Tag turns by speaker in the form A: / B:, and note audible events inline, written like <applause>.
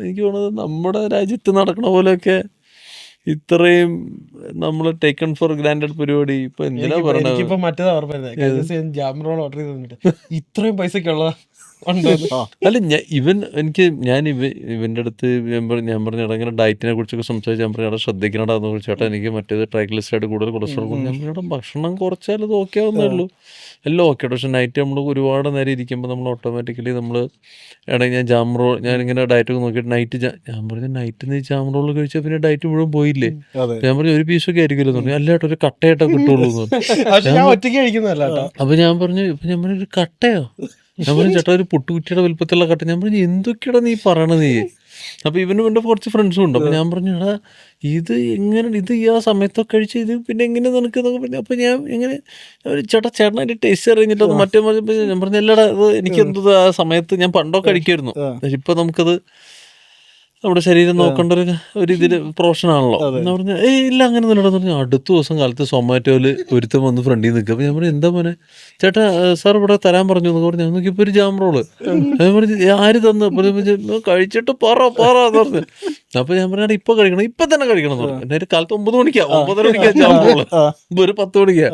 A: എനിക്ക് തോന്നുന്നത് നമ്മുടെ രാജ്യത്ത് നടക്കണ പോലെയൊക്കെ ഇത്രയും നമ്മൾ ടേക്കൺ ഫോർ ഗ്രാൻഡഡ് പരിപാടി. ഇപ്പൊ എന്തിനാ
B: പറഞ്ഞത്? മറ്റേതാ ഓർമ്മ ജാം റോൾ ഓർഡർ ചെയ്ത് ഇത്രയും പൈസക്കുള്ള. <laughs>
A: അല്ല ഞാൻ ഇവൻ എനിക്ക് ഞാൻ ഇവ ഇവന്റെ അടുത്ത് ഞാൻ പറഞ്ഞു ഞാൻ പറഞ്ഞു ഡയറ്റിനെ കുറിച്ചൊക്കെ സംസാരിച്ച് ഞാൻ പറഞ്ഞു അവിടെ ശ്രദ്ധിക്കണടാ എന്ന് ചേട്ടാ എനിക്ക് മറ്റേത് ട്രൈഗ്ലിസൈഡ് കൂടുതൽ കൊളസ്ട്രോൾ കൂടുതൽ ഞാൻ പറഞ്ഞു ഭക്ഷണം കുറച്ചാൽ അത് ഓക്കെ ആവുന്നേ ഉള്ളൂ. എല്ലാം ഓക്കെ പക്ഷെ നൈറ്റ് നമ്മൾ ഒരുപാട് നേരം ഇരിക്കുമ്പോൾ നമ്മൾ ഓട്ടോമാറ്റിക്കലി നമ്മൾ ഇടയ്ക്ക് ഞാൻ ജാം റോൾ ഞാൻ ഇങ്ങനെ ഡയറ്റൊക്കെ നോക്കിയിട്ട് നൈറ്റ് ഞാൻ പറഞ്ഞു നൈറ്റ് നീ ജാം റോൾ കഴിച്ചാൽ പിന്നെ ഡയറ്റ് മുഴുവൻ പോയില്ലേ
C: അതെ.
A: ഞാൻ പറഞ്ഞു ഒരു പീസൊക്കെ ആയിരിക്കുമല്ലോ എന്ന് പറഞ്ഞു. അല്ല കേട്ടോ ഒരു കട്ടയായിട്ടോ കിട്ടുള്ളൂ <laughs> അപ്പൊ ഞാൻ പറഞ്ഞു ഇപ്പൊ ഞാൻ പറഞ്ഞു ഒരു കട്ടയോ? ഞാൻ പറഞ്ഞു ചേട്ടാ ഒരു പുട്ടുകുറ്റിയുടെ വലുപ്പത്തിലുള്ള കട്ട. ഞാൻ പറഞ്ഞു എന്തൊക്കെയാടാ നീ പറയണത് നീ? അപ്പൊ ഇവനും എന്റെ കുറച്ച് ഫ്രണ്ട്സും ഉണ്ട്. അപ്പൊ ഞാൻ പറഞ്ഞു എടാ ഇത് എങ്ങനെ ഇത് ഈ ആ സമയത്തൊക്കെ കഴിച്ച് ഇത് പിന്നെ എങ്ങനെ നിനക്ക് എന്നൊക്കെ പറഞ്ഞു. അപ്പൊ ഞാൻ എങ്ങനെ ചേട്ടാ ചേട്ടൻ അതിന്റെ ടേസ്റ്റ് അറിഞ്ഞിട്ട് അത് മറ്റേ ഞാൻ പറഞ്ഞു അല്ലടാ ഇത് എനിക്ക് എന്തത് ആ സമയത്ത് ഞാൻ പണ്ടൊക്കെ കഴിക്കായിരുന്നു പക്ഷെ ഇപ്പൊ നമുക്കത് നമ്മുടെ ശരീരം നോക്കേണ്ട ഒരു ഒരു ഇതിൽ പ്രൊഫഷൻ ആണല്ലോ. എന്ന് പറഞ്ഞാൽ ഏയ് ഇല്ല അങ്ങനെ ഒന്നും പറഞ്ഞു അടുത്ത ദിവസം കാലത്ത് സൊമാറ്റോയിൽ ഒരുത്തം വന്ന് ഫ്രണ്ടിൽ നിൽക്കുക. അപ്പൊ ഞാൻ പറഞ്ഞു എന്താ മോനെ? ചേട്ടാ സാർ ഇവിടെ തരാൻ പറഞ്ഞു എന്ന് പറഞ്ഞു നമുക്ക് ഇപ്പോൾ ഒരു ജാം റോൾ. ഞാൻ പറഞ്ഞു ആര് തന്നു? പറഞ്ഞു, കഴിച്ചിട്ട് പറ പറ എന്ന് പറഞ്ഞു. അപ്പൊ ഞാൻ പറഞ്ഞാൽ ഇപ്പൊ കഴിക്കണം ഇപ്പൊ തന്നെ കഴിക്കണം എന്ന് പറഞ്ഞു. ഒരു കാലത്ത് ഒമ്പത് മണിക്കാ ഒമ്പതര മണിക്കാ ജാം റോൾ. ഒരു പത്ത് മണിക്കാ.